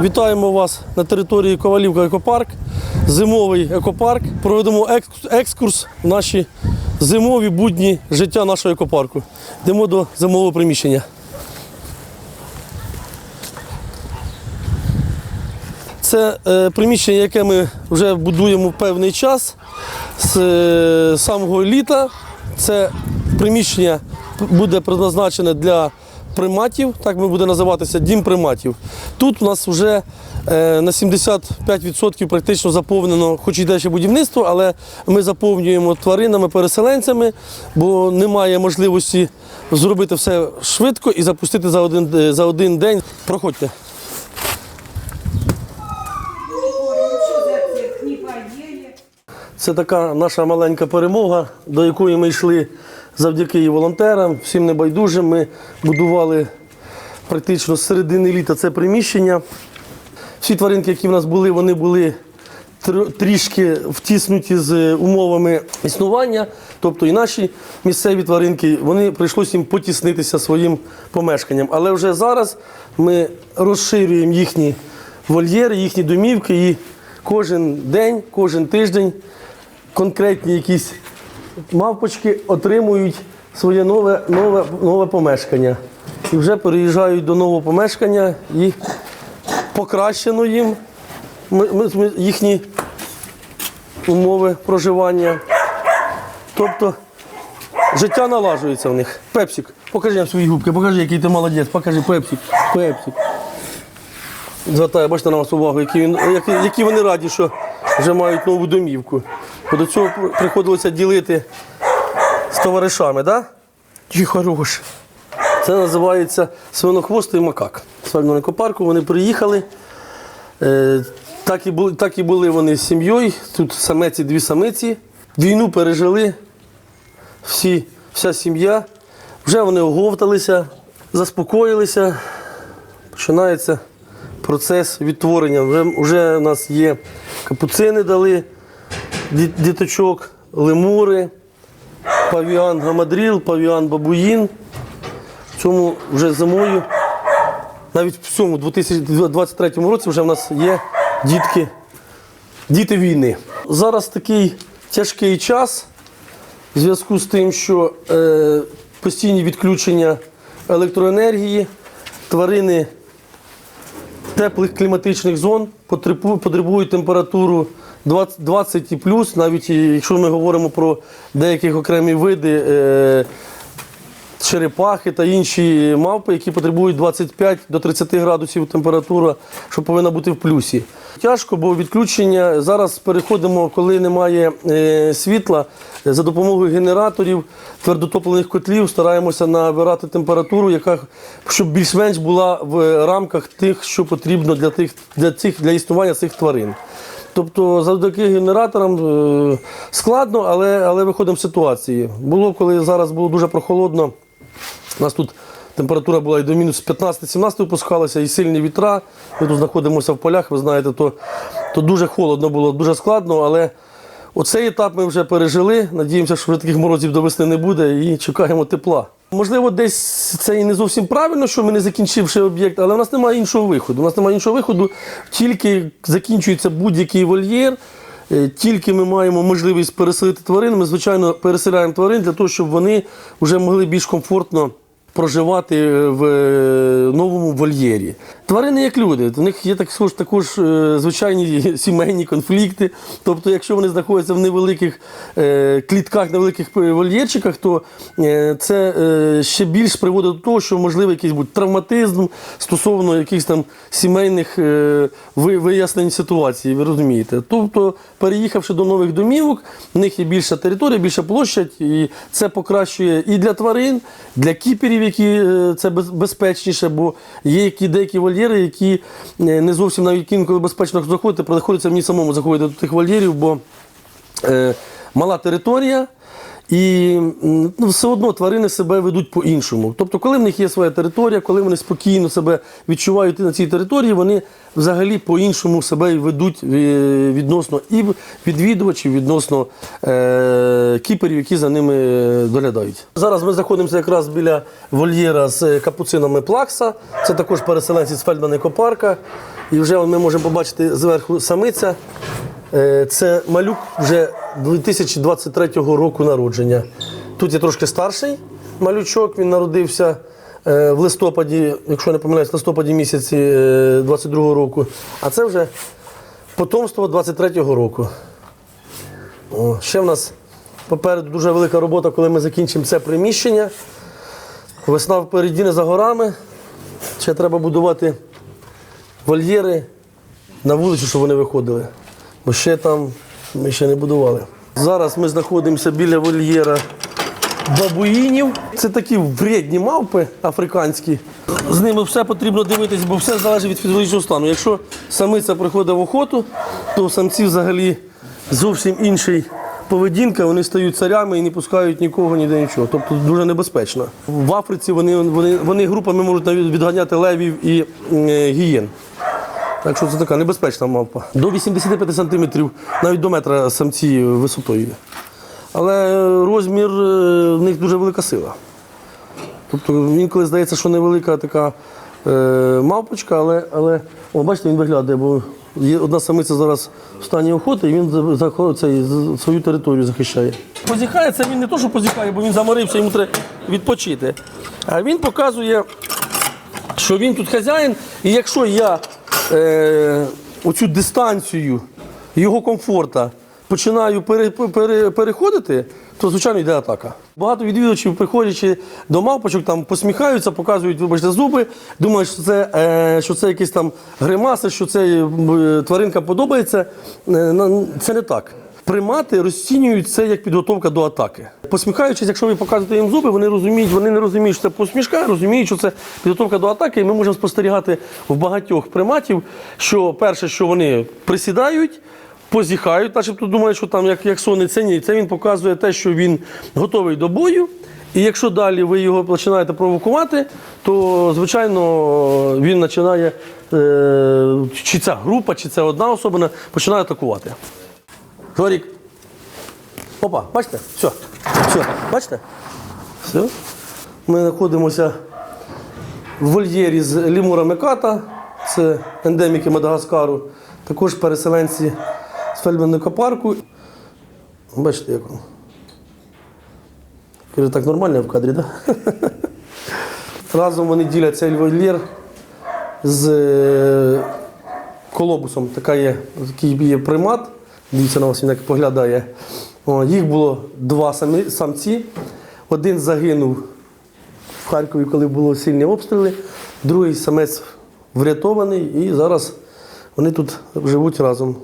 Вітаємо вас на території Ковалівка екопарк, зимовий екопарк. Проведемо екскурс в наші зимові будні життя нашого екопарку. Йдемо до зимового приміщення. Це е, приміщення, яке ми вже будуємо певний час з е, самого літа. Це приміщення буде призначене для приматів, так ми буде називатися дім приматів. Тут у нас вже е, на 75% практично заповнено, хоч йде ще будівництво, але ми заповнюємо тваринами, переселенцями, бо немає можливості зробити все швидко і запустити за один, е, за один день. Проходьте. не поели. Це така наша маленька перемога, до якої ми йшли завдяки і волонтерам, всім небайдужим. Ми будували практично з середини літа це приміщення. Всі тваринки, які в нас були, вони були трішки втиснуті з умовами існування. Тобто і наші місцеві тваринки, вони прийшлося їм потіснитися своїм помешканням. Але вже зараз ми розширюємо їхні вольєри, їхні домівки, і кожен день, кожен тиждень конкретні якісь мавпочки отримують своє нове, нове, нове помешкання. І вже переїжджають до нового помешкання і покращено їм ми, ми, їхні умови проживання. Тобто життя налажується в них. Пепсик, покажи нам свої губки, покажи, який ти молодець, покажи Пепсик, Пепсик. Звертаю, бачите на вас увагу, які, які, які вони раді, що вже мають нову домівку. Бо до цього приходилося ділити з товаришами, так? Да? Ті хорош. Це називається свинохвостий макак. Фермерного екопарку вони приїхали. Е, так, і були, так і були вони з сім'єю. Тут самеці, дві самиці. Війну пережили всі, вся сім'я. Вже вони оговталися, заспокоїлися. Починається процес відтворення. Вже, вже у нас є капуцини дали, діточок, лемури, павіан гамадріл, павіан бабуїн. В цьому вже зимою, навіть в цьому 2023 році вже в нас є дітки, діти війни. Зараз такий тяжкий час в зв'язку з тим, що е, постійні відключення електроенергії, тварини теплих кліматичних зон потребують температуру 20, 20 і плюс, навіть якщо ми говоримо про деякі окремі види. Е, черепахи та інші мавпи, які потребують 25 до 30 градусів температура, що повинна бути в плюсі. Тяжко, бо відключення зараз переходимо, коли немає е, світла, за допомогою генераторів, твердотоплених котлів стараємося набирати температуру, яка щоб більш-менш була в рамках тих, що потрібно для тих для цих для існування цих тварин. Тобто завдяки генераторам е, складно, але, але виходимо з ситуації. Було, коли зараз було дуже прохолодно. У нас тут температура була і до мінус 15-17 опускалася, і сильні вітра. Ми тут знаходимося в полях, ви знаєте, то, то дуже холодно було, дуже складно, але оцей етап ми вже пережили. Надіємося, що вже таких морозів до весни не буде і чекаємо тепла. Можливо, десь це і не зовсім правильно, що ми не закінчивши об'єкт, але в нас немає іншого виходу. У нас немає іншого виходу, тільки закінчується будь-який вольєр. Е, Тільки ми маємо можливість переселити тварин, ми, звичайно, переселяємо тварин для того, щоб вони вже могли більш комфортно проживати в е, новому вольєрі. Тварини як люди, у них є також, також е, звичайні сімейні конфлікти. Тобто, якщо вони знаходяться в невеликих е, клітках, невеликих е, вольєрчиках, то це ще більш приводить до того, що можливо якийсь буде травматизм стосовно якихось там сімейних вияснень ситуації, ви розумієте. Тобто, переїхавши до нових домівок, в них є більша територія, більша площадь, і це покращує і для тварин, для кіперів, які е, це безпечніше, бо є які деякі вольєри, які е, не зовсім навіть інколи безпечно заходити, приходиться мені самому заходити до тих вольєрів, бо е, мала територія. І ну, все одно тварини себе ведуть по-іншому. Тобто, коли в них є своя територія, коли вони спокійно себе відчувають на цій території, вони взагалі по-іншому себе ведуть е, відносно і відвідувачів, відносно е- кіперів, які за ними доглядають. Зараз ми знаходимося якраз біля вольєра з капуцинами плакса. Це також переселенці з Фельдмана Копарка. І вже ми можемо побачити зверху самиця. Е, Це малюк вже 2023 року народження. Тут є трошки старший малючок, він народився е, в листопаді, якщо не помиляюсь, в листопаді місяці 22 року. А це вже потомство 23-го року. Ще в нас попереду дуже велика робота, коли ми закінчимо це приміщення. Весна впереді не за горами. Ще треба будувати вольєри на вулицю, щоб вони виходили. Бо ще там ми ще не будували. Зараз ми знаходимося біля вольєра бабуїнів. Це такі вредні мавпи африканські. З ними все потрібно дивитись, бо все залежить від фізіологічного стану. Якщо самиця приходить в охоту, то самці взагалі зовсім інший поведінка, вони стають царями і не пускають нікого ніде нічого. Тобто дуже небезпечно. В Африці вони, вони, вони групами можуть навіть відганяти левів і е, гієн. Так що це така небезпечна мавпа. До 85 сантиметрів, навіть до метра самці висотою. Але розмір е, в них дуже велика сила. Тобто інколи здається, що невелика така е, мавпочка, але, але о, бачите, він виглядає, бо є одна самиця зараз в стані охоти, і він цей, свою територію захищає. Позіхає, це він не то, що позіхає, бо він заморився, йому треба відпочити. А він показує, що він тут хазяїн, і якщо я е, оцю дистанцію його комфорта починаю пере, пере, переходити, то звичайно йде атака. Багато відвідувачів, приходячи до мавпочок, там посміхаються, показують, вибачте, зуби, думають, що це, е, що це якісь там гримаси, що це е, тваринка подобається. Е, це не так. Примати розцінюють це як підготовка до атаки. Посміхаючись, якщо ви показуєте їм зуби, вони розуміють, вони не розуміють, що це посмішка, розуміють, що це підготовка до атаки. І ми можемо спостерігати в багатьох приматів, що перше, що вони присідають, позіхають, начебто думають, що там як, як сони це ні. Це він показує те, що він готовий до бою. І якщо далі ви його починаєте провокувати, то звичайно він починає, е, чи ця група, чи це одна особина, починає атакувати. Жорік. Опа, бачите? Все. Все. Бачите? Все. Ми знаходимося в вольєрі з лімура меката. Це ендеміки Мадагаскару. Також переселенці з Фельдманника парку. Бачите, як воно. Каже, так нормально в кадрі, так? Да? Разом вони ділять цей вольєр з е, колобусом. Така є, такий є примат. Дивіться на вас, він як поглядає. О, їх було два самі, самці. Один загинув в Харкові, коли були сильні обстріли. Другий самець врятований і зараз вони тут живуть разом.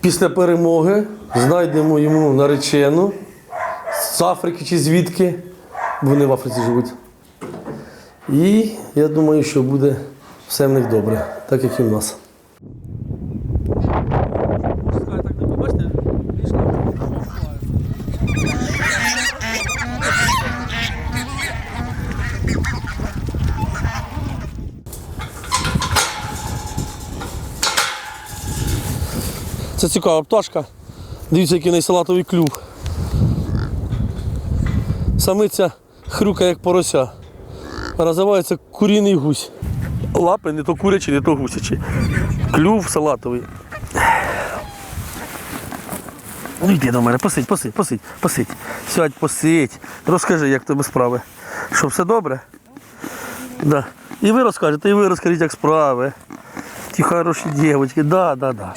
Після перемоги знайдемо йому наречену з Африки чи звідки. Вони в Африці живуть. І я думаю, що буде все в них добре, так як і в нас. Це цікава пташка. Дивіться, який в неї салатовий клюв. Самиця хрюка, як порося. Називається куріний гусь. Лапи не то курячі, не то гусячі. Клюв салатовий. Ну йди до мене, посидь, посидь, посидь, посидь. Сядь, посидь. Розкажи, як тебе справи. Що все добре? Да. І ви розкажете, і ви розкажіть, як справи. Ті хороші дівчатки, да, да, да.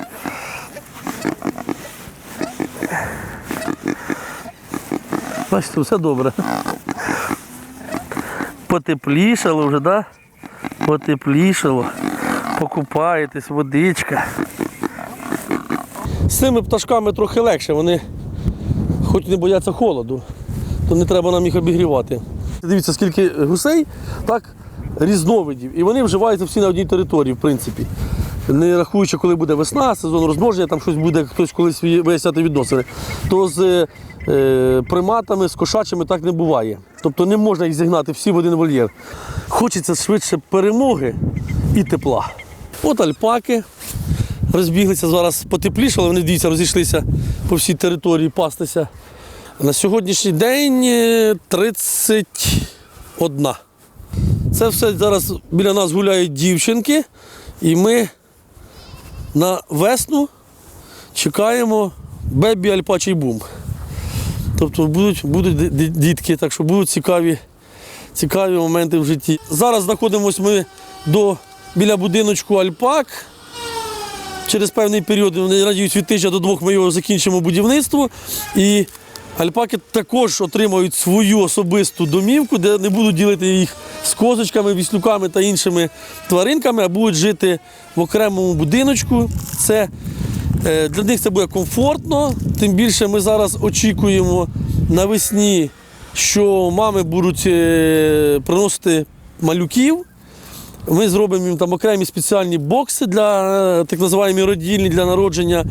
Бачите, все добре. Потеплішало вже, да? Потеплішало. Покупаєтесь, водичка. З цими пташками трохи легше, вони хоч не бояться холоду, то не треба нам їх обігрівати. Дивіться, скільки гусей, так, різновидів. І вони вживаються всі на одній території, в принципі. Не рахуючи, коли буде весна, сезон розмноження, там щось буде, хтось колись виясняти відносини. То з е, приматами, з кошачими так не буває. Тобто не можна їх зігнати всі в один вольєр. Хочеться швидше перемоги і тепла. От альпаки розбіглися зараз потеплішало, вони дивіться, розійшлися по всій території пастися. На сьогоднішній день е, 31. Це все зараз біля нас гуляють дівчинки, і ми на весну чекаємо бебі альпачий бум. Тобто будуть, будуть ді- ді- дітки, так що будуть цікаві, цікаві моменти в житті. Зараз знаходимося ми до, біля будиночку Альпак. Через певний період, вони радіють від тижня до двох ми його закінчимо будівництво. І альпаки також отримають свою особисту домівку, де не будуть ділити їх з козочками, віслюками та іншими тваринками, а будуть жити в окремому будиночку. Це, для них це буде комфортно. Тим більше ми зараз очікуємо навесні, що мами будуть е, приносити малюків. Ми зробимо їм там окремі спеціальні бокси для е, так називаємо родільні для народження.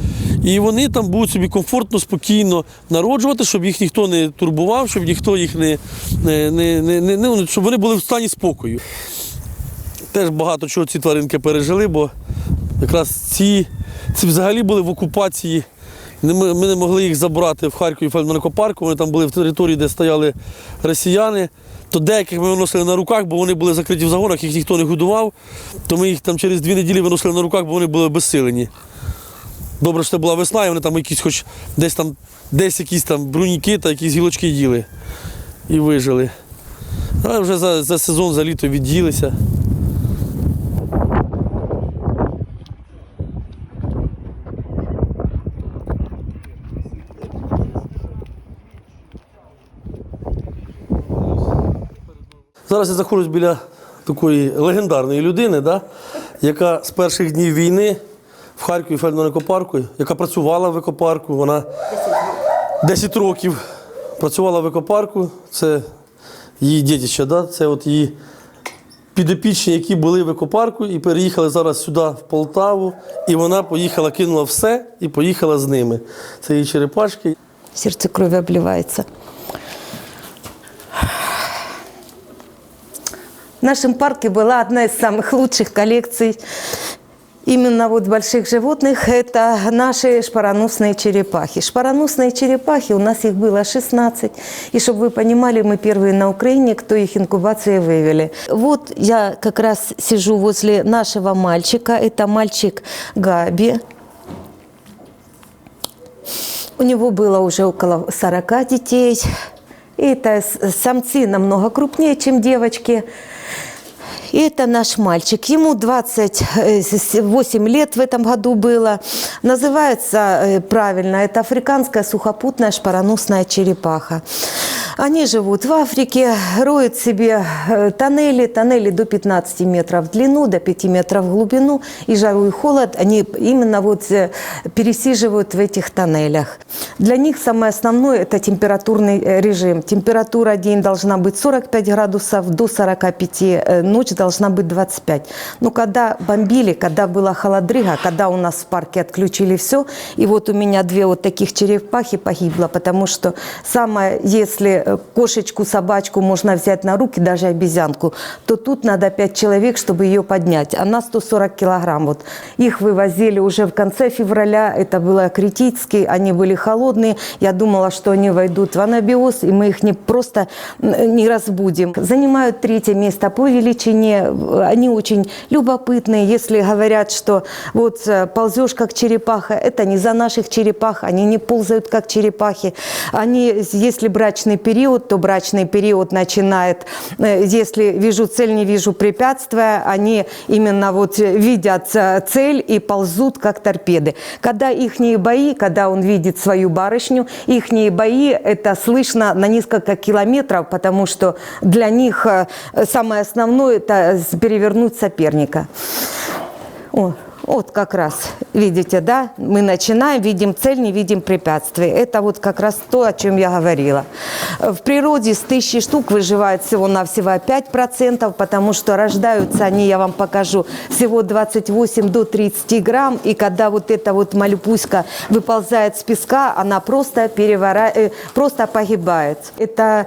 І вони там будуть собі комфортно, спокійно народжувати, щоб їх ніхто не турбував, щоб ніхто їх не, не, не, не, не, не- щоб вони були в стані спокою. Теж багато чого ці тваринки пережили, бо якраз ці, ці взагалі були в окупації. Ми не могли їх забрати в Харкові фельдмаркопарку, вони там були в території, де стояли росіяни. То деяких ми виносили на руках, бо вони були закриті в загонах, їх ніхто не годував. То ми їх там через дві неділі виносили на руках, бо вони були безсилені. Добре, що це була весна, і вони там якісь хоч десь там десь якісь там бруніки та якісь гілочки їли і вижили. А вже за, за сезон, за літо від'їлися. Зараз я знаходжусь біля такої легендарної людини, да, яка з перших днів війни в Харкові фельдман екопарку, яка працювала в екопарку. Вона 10 років працювала в екопарку. Це її дітище, да? це от її підопічні, які були в екопарку і переїхали зараз сюди, в Полтаву. І вона поїхала, кинула все і поїхала з ними. Це її черепашки. Сердце крови обливается. В нашем парке была одна из самых лучших коллекций именно вот больших животных. Это наши шпароносные черепахи. Шпароносные черепахи, у нас их было 16. И чтобы вы понимали, мы первые на Украине, кто их инкубации вывели. Вот я как раз сижу возле нашего мальчика. Это мальчик Габи. У него было уже около 40 детей. И это самцы намного крупнее, чем девочки. И это наш мальчик. Ему 28 лет в этом году было. Называется э, правильно, это африканская сухопутная шпароносная черепаха. Они живут в Африке, роют себе э, тоннели, тоннели до 15 метров в длину, до 5 метров в глубину. И жару и холод они именно вот э, пересиживают в этих тоннелях. Для них самое основное – это температурный режим. Температура день должна быть 45 градусов до 45, э, ночь должна быть 25. Но когда бомбили, когда была холодрыга, когда у нас в парке отключили все, и вот у меня две вот таких черепахи погибло, потому что самое, если э, кошечку, собачку можно взять на руки, даже обезьянку, то тут надо 5 человек, чтобы ее поднять. Она 140 килограмм. Вот. Их вывозили уже в конце февраля, это было критически, они были холодные. Я думала, что они войдут в анабиоз, и мы их не просто не разбудим. Занимают третье место по величине. Они очень любопытные. Если говорят, что вот э, ползешь как черепаха, это не за наших черепах, они не ползают как черепахи. Они, если брачный период, то брачный период начинает, э, если вижу цель, не вижу препятствия, они именно вот видят э, цель и ползут как торпеды. Когда их бои, когда он видит свою барышню, их бои, это слышно на несколько километров, потому что для них самое основное это перевернуть соперника. О, Вот как раз, видите, да, мы начинаем, видим цель, не видим препятствий. Это вот как раз то, о чем я говорила. В природе с тысячи штук выживает всего-навсего 5%, потому что рождаются они, я вам покажу, всего 28 до 30 грамм. И когда вот эта вот малюпуська выползает с песка, она просто, перевора... э, просто погибает. Это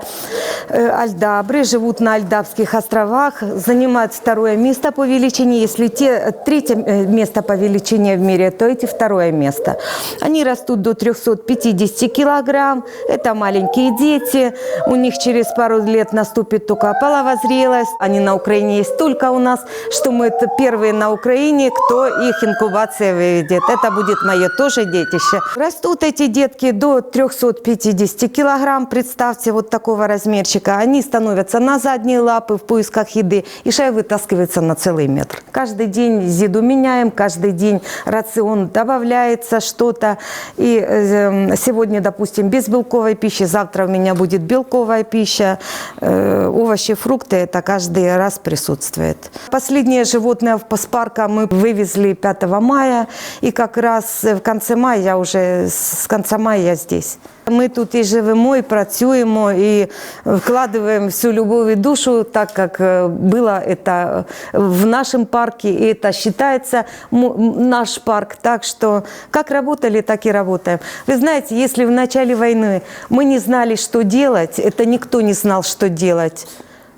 э, альдабры, живут на Альдабских островах, занимают второе место по величине. Если те третье э, место по величине в мире, то эти второе место. Они растут до 350 килограмм. Это маленькие дети. У них через пару лет наступит только половозрелость. Они на Украине есть только у нас, что мы это первые на Украине, кто их инкубация выведет. Это будет мое тоже детище. Растут эти детки до 350 килограмм. Представьте, вот такого размерчика. Они становятся на задние лапы в поисках еды, и шея вытаскивается на целый метр. Каждый день еду меняем, каждый день рацион добавляется что-то. И э, сегодня, допустим, без белковой пищи, завтра у меня будет белковая пища. Э, овощи, фрукты, это каждый раз присутствует. Последнее животное в парка мы вывезли 5 мая, и как раз в конце мая я уже, с конца мая я здесь. Ми тут і живемо, і працюємо, і вкладываем всю любовь и душу, так как э, было это в нашем парке, и это считается м- м- наш парк. Так что как работали, так и работаем. Вы знаете, если в начале войны мы не знали, что делать, это никто не знал, что делать,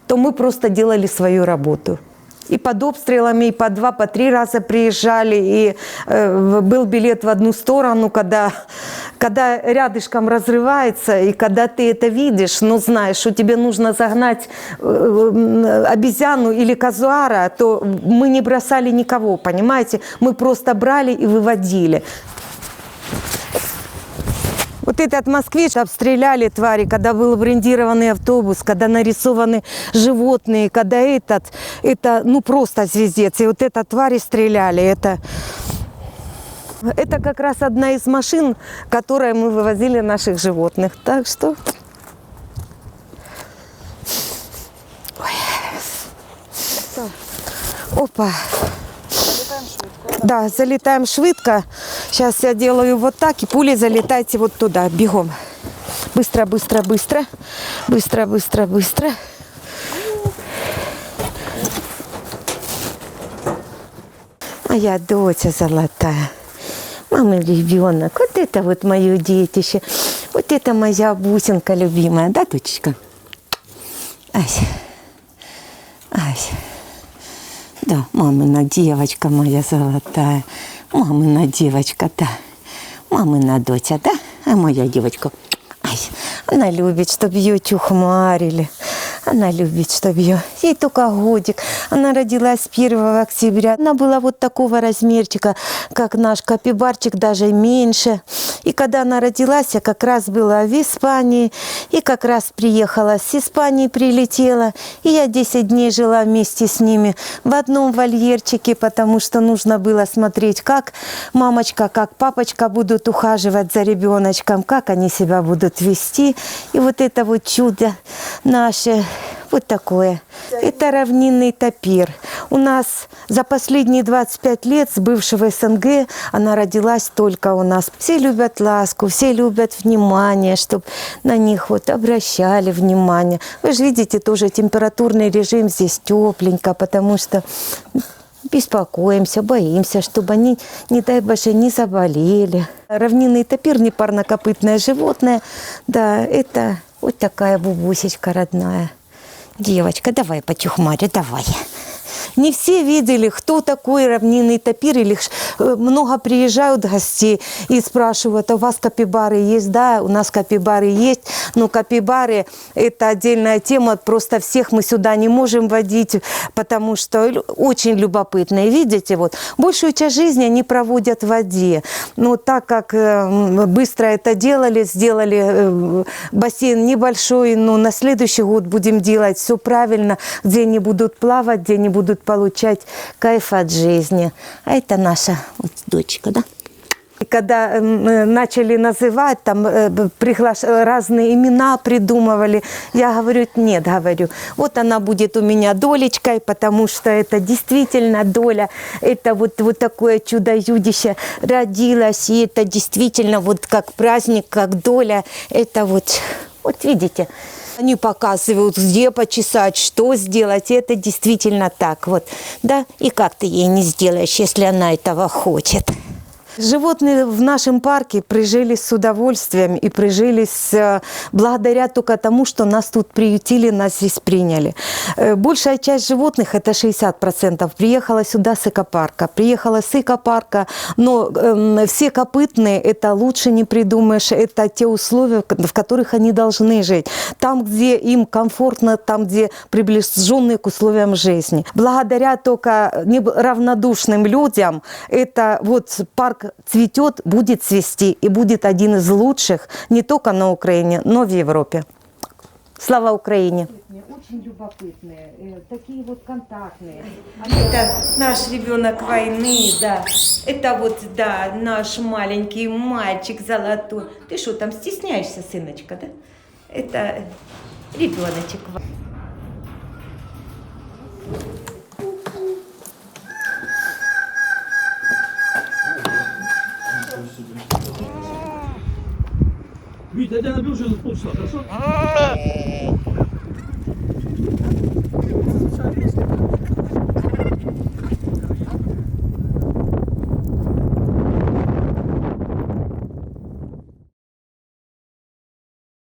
то мы просто делали свою работу. И под обстрелами, и по два, по три раза приезжали, и э, был билет в одну сторону, когда, когда рядышком разрывается, и когда ты это видишь, ну знаешь, что тебе нужно загнать э, э, обезьяну или казуара, то мы не бросали никого, понимаете? Мы просто брали и выводили. Вот этот москвич обстреляли твари, когда был брендированный автобус, когда нарисованы животные, когда этот, это, ну просто звездец. И вот это твари стреляли, это... Это как раз одна из машин, которой мы вывозили наших животных. Так что... Ой. Опа. Да, залетаем швидко. Сейчас я делаю вот так, и пули залетайте вот туда, бегом. Быстро, быстро, быстро. Быстро, быстро, быстро. Моя доча золотая. Мама ребенок. Вот это вот мое детище. Вот это моя бусинка любимая, да, дочечка? Ась. Ась. Да, мамина девочка моя золотая. Мамина девочка, да. Мамина доча, да? А моя девочка. Ай, она любит, чтобы ее тюхмарили. Она любит, чтобы ее... Ей только годик. Она родилась 1 октября. Она была вот такого размерчика, как наш капибарчик, даже меньше. И когда она родилась, я как раз была в Испании. И как раз приехала с Испании, прилетела. И я 10 дней жила вместе с ними в одном вольерчике, потому что нужно было смотреть, как мамочка, как папочка будут ухаживать за ребеночком, как они себя будут вести. И вот это вот чудо наше, вот такое. Это равнинный тапир. У нас за последние 25 лет с бывшего СНГ она родилась только у нас. Все любят ласку, все любят внимание, чтобы на них вот обращали внимание. Вы же видите, тоже температурный режим здесь тепленько, потому что беспокоимся, боимся, чтобы они, не дай боже, не заболели. Равнинный тапир, не парнокопытное животное, да, это вот такая бубусечка родная. Девочка, давай потюхмаре, давай. Не все видели, кто такой равнинный тапир, или э, много приезжают гостей и спрашивают, а у вас капибары есть? Да, у нас капибары есть, но капибары – это отдельная тема, просто всех мы сюда не можем водить, потому что очень любопытные. Видите, вот большую часть жизни они проводят в воде. Но так как э, быстро это делали, сделали э, бассейн небольшой, но на следующий год будем делать все правильно, где они будут плавать, где они будут получать кайф от жизни. А это наша вот дочка, да? Когда м, э, начали называть, там э, приглаш... э, разные имена придумывали, я говорю, нет, говорю, вот она будет у меня долечкой, потому что это действительно доля, это вот, вот такое чудо-юдище родилось, и это действительно вот как праздник, как доля, это вот, вот видите, они показывают, где почесать, что сделать. И это действительно так вот. Да, и как ты ей не сделаешь, если она этого хочет. Животные в нашем парке прижились с удовольствием и прижились э, благодаря только тому, что нас тут приютили, нас здесь приняли. Э, Большая часть животных, это 60%, приехала сюда с экопарка. Приехала с экопарка, но эм, все копытные, это лучше не придумаешь, это те условия, в которых они должны жить. Там, где им комфортно, там, где приближенные к условиям жизни. Благодаря только неравнодушным людям, это вот парк цветет, будет цвести и будет один из лучших не только на Украине, но в Европе. Слава Украине! Очень любопытные, э, такие вот контактные. Это наш ребенок войны, да. Это вот, да, наш маленький мальчик золотой. Ты что, там стесняешься, сыночка, да? Это ребеночек. Я тебя набил уже полчаса, хорошо?